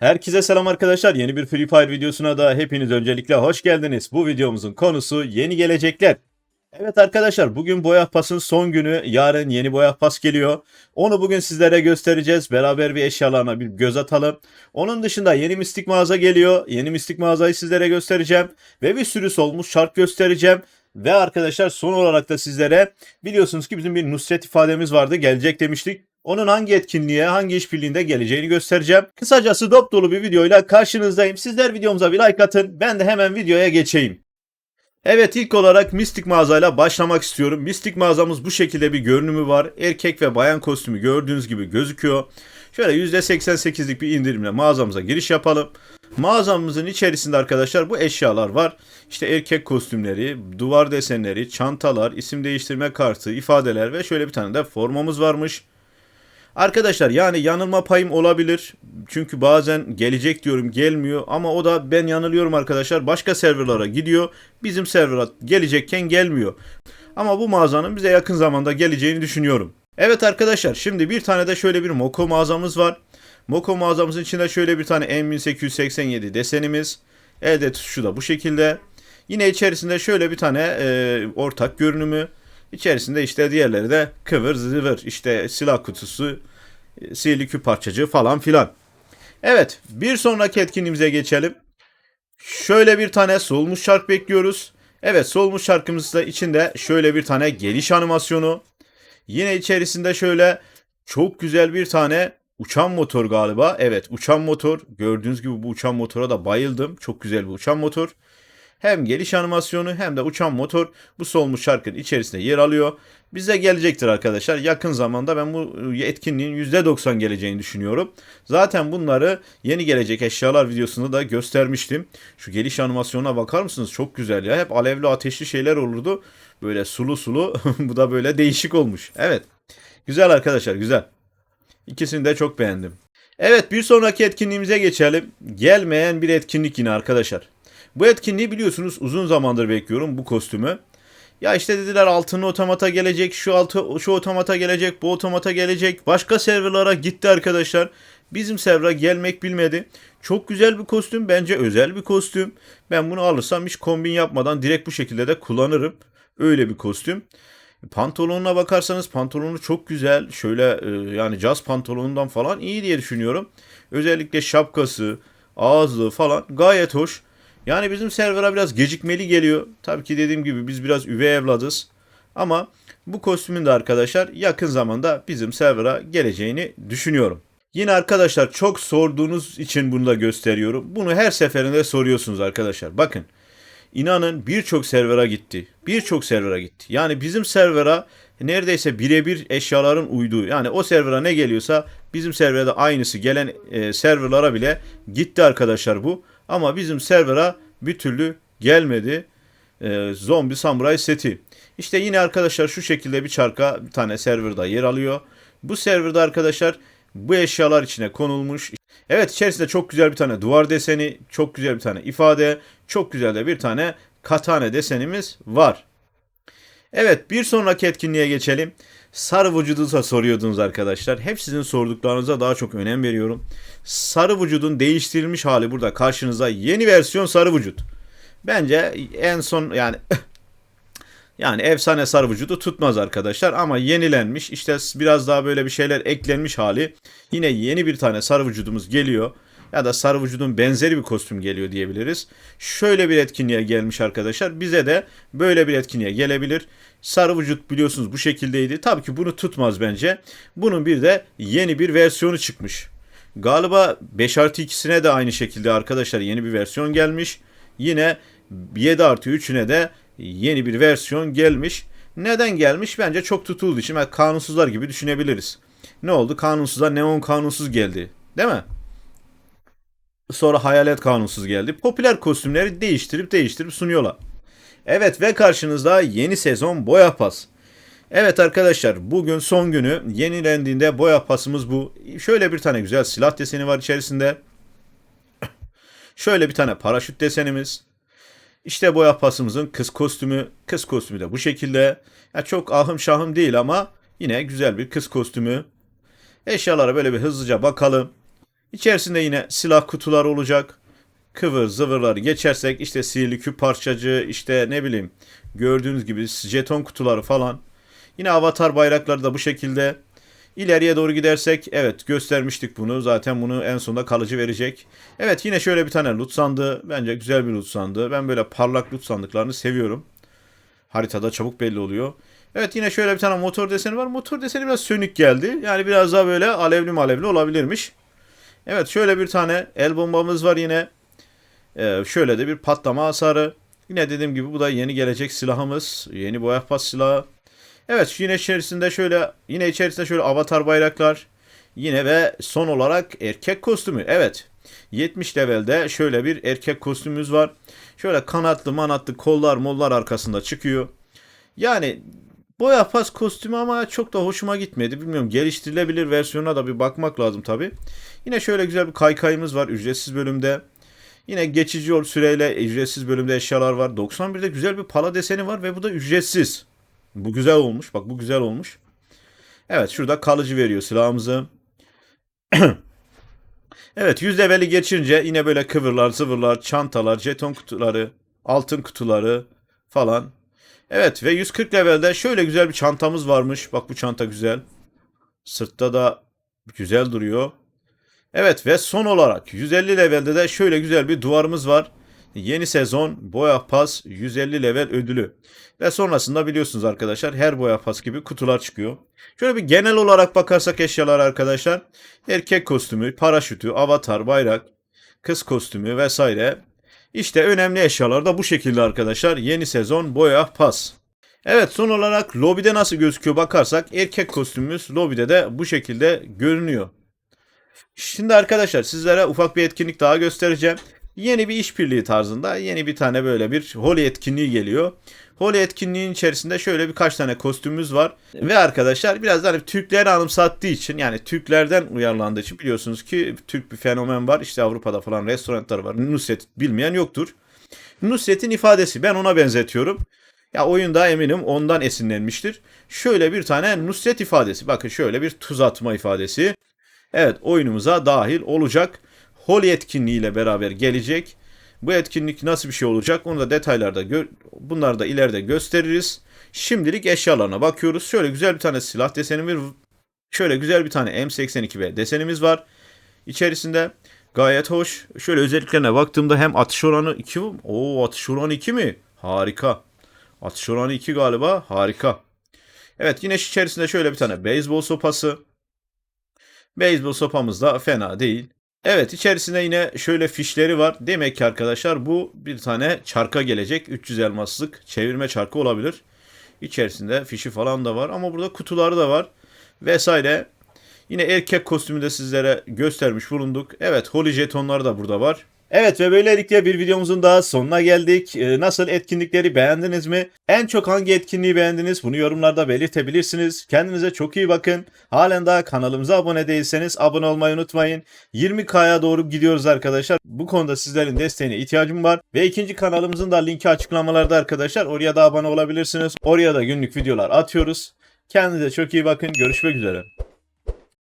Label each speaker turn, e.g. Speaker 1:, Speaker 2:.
Speaker 1: Herkese selam arkadaşlar. Yeni bir Free Fire videosuna da hepiniz öncelikle hoş geldiniz. Bu videomuzun konusu yeni gelecekler. Evet arkadaşlar bugün Boya Pas'ın son günü. Yarın yeni Boya Pas geliyor. Onu bugün sizlere göstereceğiz. Beraber bir eşyalarına bir göz atalım. Onun dışında yeni mistik mağaza geliyor. Yeni mistik mağazayı sizlere göstereceğim. Ve bir sürü solmuş şark göstereceğim. Ve arkadaşlar son olarak da sizlere biliyorsunuz ki bizim bir Nusret ifademiz vardı. Gelecek demiştik. Onun hangi etkinliğe, hangi işbirliğinde geleceğini göstereceğim. Kısacası dop dolu bir videoyla karşınızdayım. Sizler videomuza bir like atın. Ben de hemen videoya geçeyim. Evet ilk olarak Mistik mağazayla başlamak istiyorum. Mistik mağazamız bu şekilde bir görünümü var. Erkek ve bayan kostümü gördüğünüz gibi gözüküyor. Şöyle %88'lik bir indirimle mağazamıza giriş yapalım. Mağazamızın içerisinde arkadaşlar bu eşyalar var. İşte erkek kostümleri, duvar desenleri, çantalar, isim değiştirme kartı, ifadeler ve şöyle bir tane de formamız varmış. Arkadaşlar yani yanılma payım olabilir. Çünkü bazen gelecek diyorum gelmiyor ama o da ben yanılıyorum arkadaşlar. Başka serverlara gidiyor. Bizim server'a gelecekken gelmiyor. Ama bu mağazanın bize yakın zamanda geleceğini düşünüyorum. Evet arkadaşlar şimdi bir tane de şöyle bir Moko mağazamız var. Moko mağazamızın içinde şöyle bir tane M1887 desenimiz. Elde tutuşu da bu şekilde. Yine içerisinde şöyle bir tane e, ortak görünümü. İçerisinde işte diğerleri de kıvır zıvır işte silah kutusu, e, sihirli küp parçacığı falan filan. Evet bir sonraki etkinliğimize geçelim. Şöyle bir tane solmuş şark bekliyoruz. Evet solmuş şarkımız da içinde şöyle bir tane geliş animasyonu. Yine içerisinde şöyle çok güzel bir tane uçan motor galiba. Evet uçan motor. Gördüğünüz gibi bu uçan motora da bayıldım. Çok güzel bir uçan motor. Hem geliş animasyonu hem de uçan motor bu solmuş şarkının içerisinde yer alıyor. Bize gelecektir arkadaşlar. Yakın zamanda ben bu etkinliğin %90 geleceğini düşünüyorum. Zaten bunları yeni gelecek eşyalar videosunda da göstermiştim. Şu geliş animasyonuna bakar mısınız? Çok güzel ya. Hep alevli ateşli şeyler olurdu. Böyle sulu sulu. bu da böyle değişik olmuş. Evet. Güzel arkadaşlar güzel. İkisini de çok beğendim. Evet bir sonraki etkinliğimize geçelim. Gelmeyen bir etkinlik yine arkadaşlar. Bu etkinliği biliyorsunuz uzun zamandır bekliyorum bu kostümü. Ya işte dediler altın otomata gelecek, şu altı şu otomata gelecek, bu otomata gelecek. Başka serverlara gitti arkadaşlar. Bizim server'a gelmek bilmedi. Çok güzel bir kostüm. Bence özel bir kostüm. Ben bunu alırsam hiç kombin yapmadan direkt bu şekilde de kullanırım. Öyle bir kostüm. Pantolonuna bakarsanız pantolonu çok güzel. Şöyle e, yani caz pantolonundan falan iyi diye düşünüyorum. Özellikle şapkası, ağızlığı falan gayet hoş. Yani bizim server'a biraz gecikmeli geliyor. Tabii ki dediğim gibi biz biraz üvey evladız. Ama bu kostümün de arkadaşlar yakın zamanda bizim server'a geleceğini düşünüyorum. Yine arkadaşlar çok sorduğunuz için bunu da gösteriyorum. Bunu her seferinde soruyorsunuz arkadaşlar. Bakın inanın birçok server'a gitti. Birçok server'a gitti. Yani bizim server'a neredeyse birebir eşyaların uyduğu. Yani o server'a ne geliyorsa bizim server'e de aynısı gelen e, serverlara bile gitti arkadaşlar bu. Ama bizim server'a bir türlü gelmedi. E, zombi samuray seti. İşte yine arkadaşlar şu şekilde bir çarka bir tane serverda yer alıyor. Bu serverda arkadaşlar bu eşyalar içine konulmuş. Evet içerisinde çok güzel bir tane duvar deseni, çok güzel bir tane ifade, çok güzel de bir tane katane desenimiz var. Evet bir sonraki etkinliğe geçelim. Sarı vücudu da soruyordunuz arkadaşlar. Hep sizin sorduklarınıza daha çok önem veriyorum. Sarı vücudun değiştirilmiş hali burada karşınıza yeni versiyon sarı vücut. Bence en son yani yani efsane sarı vücudu tutmaz arkadaşlar ama yenilenmiş işte biraz daha böyle bir şeyler eklenmiş hali. Yine yeni bir tane sarı vücudumuz geliyor ya da sarı vücudun benzeri bir kostüm geliyor diyebiliriz. Şöyle bir etkinliğe gelmiş arkadaşlar. Bize de böyle bir etkinliğe gelebilir. Sarı vücut biliyorsunuz bu şekildeydi. Tabii ki bunu tutmaz bence. Bunun bir de yeni bir versiyonu çıkmış. Galiba 5 artı 2'sine de aynı şekilde arkadaşlar yeni bir versiyon gelmiş. Yine 7 artı 3'üne de yeni bir versiyon gelmiş. Neden gelmiş? Bence çok tutulduğu için yani kanunsuzlar gibi düşünebiliriz. Ne oldu? Kanunsuzlar neon kanunsuz geldi. Değil mi? Sonra hayalet kanunsuz geldi. Popüler kostümleri değiştirip değiştirip sunuyorlar. Evet ve karşınızda yeni sezon boya pas. Evet arkadaşlar bugün son günü yenilendiğinde boya pasımız bu. Şöyle bir tane güzel silah deseni var içerisinde. Şöyle bir tane paraşüt desenimiz. İşte boya pasımızın kız kostümü. Kız kostümü de bu şekilde. Ya çok ahım şahım değil ama yine güzel bir kız kostümü. Eşyalara böyle bir hızlıca bakalım. İçerisinde yine silah kutuları olacak. Kıvır zıvırları geçersek işte sihirli küp parçacı işte ne bileyim gördüğünüz gibi jeton kutuları falan. Yine avatar bayrakları da bu şekilde. İleriye doğru gidersek evet göstermiştik bunu. Zaten bunu en sonunda kalıcı verecek. Evet yine şöyle bir tane loot sandığı. Bence güzel bir loot sandığı. Ben böyle parlak loot sandıklarını seviyorum. Haritada çabuk belli oluyor. Evet yine şöyle bir tane motor deseni var. Motor deseni biraz sönük geldi. Yani biraz daha böyle alevli malevli olabilirmiş. Evet şöyle bir tane el bombamız var yine. Ee, şöyle de bir patlama hasarı. Yine dediğim gibi bu da yeni gelecek silahımız. Yeni boya pas silahı. Evet yine içerisinde şöyle yine içerisinde şöyle avatar bayraklar. Yine ve son olarak erkek kostümü. Evet. 70 levelde şöyle bir erkek kostümümüz var. Şöyle kanatlı manatlı kollar mollar arkasında çıkıyor. Yani boya pas kostümü ama çok da hoşuma gitmedi. Bilmiyorum geliştirilebilir versiyonuna da bir bakmak lazım tabi. Yine şöyle güzel bir kaykayımız var ücretsiz bölümde. Yine geçici yol süreyle ücretsiz bölümde eşyalar var. 91'de güzel bir pala deseni var ve bu da ücretsiz. Bu güzel olmuş. Bak bu güzel olmuş. Evet şurada kalıcı veriyor silahımızı. evet 100 leveli geçince yine böyle kıvırlar, zıvırlar, çantalar, jeton kutuları, altın kutuları falan. Evet ve 140 levelde şöyle güzel bir çantamız varmış. Bak bu çanta güzel. Sırtta da güzel duruyor. Evet ve son olarak 150 levelde de şöyle güzel bir duvarımız var. Yeni sezon boya pas 150 level ödülü. Ve sonrasında biliyorsunuz arkadaşlar her boya pas gibi kutular çıkıyor. Şöyle bir genel olarak bakarsak eşyalar arkadaşlar. Erkek kostümü, paraşütü, avatar, bayrak, kız kostümü vesaire. İşte önemli eşyalar da bu şekilde arkadaşlar. Yeni sezon boya pas. Evet son olarak lobide nasıl gözüküyor bakarsak erkek kostümümüz lobide de bu şekilde görünüyor. Şimdi arkadaşlar sizlere ufak bir etkinlik daha göstereceğim. Yeni bir işbirliği tarzında yeni bir tane böyle bir Holy etkinliği geliyor. Holy etkinliğin içerisinde şöyle birkaç tane kostümümüz var. Ve arkadaşlar biraz hani Türkleri anımsattığı için yani Türklerden uyarlandığı için biliyorsunuz ki Türk bir fenomen var. İşte Avrupa'da falan restoranlar var. Nusret bilmeyen yoktur. Nusret'in ifadesi ben ona benzetiyorum. Ya oyunda eminim ondan esinlenmiştir. Şöyle bir tane Nusret ifadesi. Bakın şöyle bir tuz atma ifadesi. Evet oyunumuza dahil olacak. Holy etkinliğiyle beraber gelecek. Bu etkinlik nasıl bir şey olacak onu da detaylarda gör bunları da ileride gösteririz. Şimdilik eşyalarına bakıyoruz. Şöyle güzel bir tane silah desenimiz şöyle güzel bir tane M82B desenimiz var. İçerisinde gayet hoş. Şöyle özelliklerine baktığımda hem atış oranı 2 o atış oranı 2 mi? Harika. Atış oranı 2 galiba. Harika. Evet yine içerisinde şöyle bir tane beyzbol sopası. Beyzbol sopamız da fena değil. Evet içerisinde yine şöyle fişleri var. Demek ki arkadaşlar bu bir tane çarka gelecek. 300 elmaslık çevirme çarkı olabilir. İçerisinde fişi falan da var ama burada kutuları da var. Vesaire. Yine erkek kostümü de sizlere göstermiş bulunduk. Evet Holy jetonlar da burada var. Evet ve böylelikle bir videomuzun daha sonuna geldik. Ee, Nasıl etkinlikleri beğendiniz mi? En çok hangi etkinliği beğendiniz? Bunu yorumlarda belirtebilirsiniz. Kendinize çok iyi bakın. Halen daha kanalımıza abone değilseniz abone olmayı unutmayın. 20K'ya doğru gidiyoruz arkadaşlar. Bu konuda sizlerin desteğine ihtiyacım var. Ve ikinci kanalımızın da linki açıklamalarda arkadaşlar. Oraya da abone olabilirsiniz. Oraya da günlük videolar atıyoruz. Kendinize çok iyi bakın. Görüşmek üzere.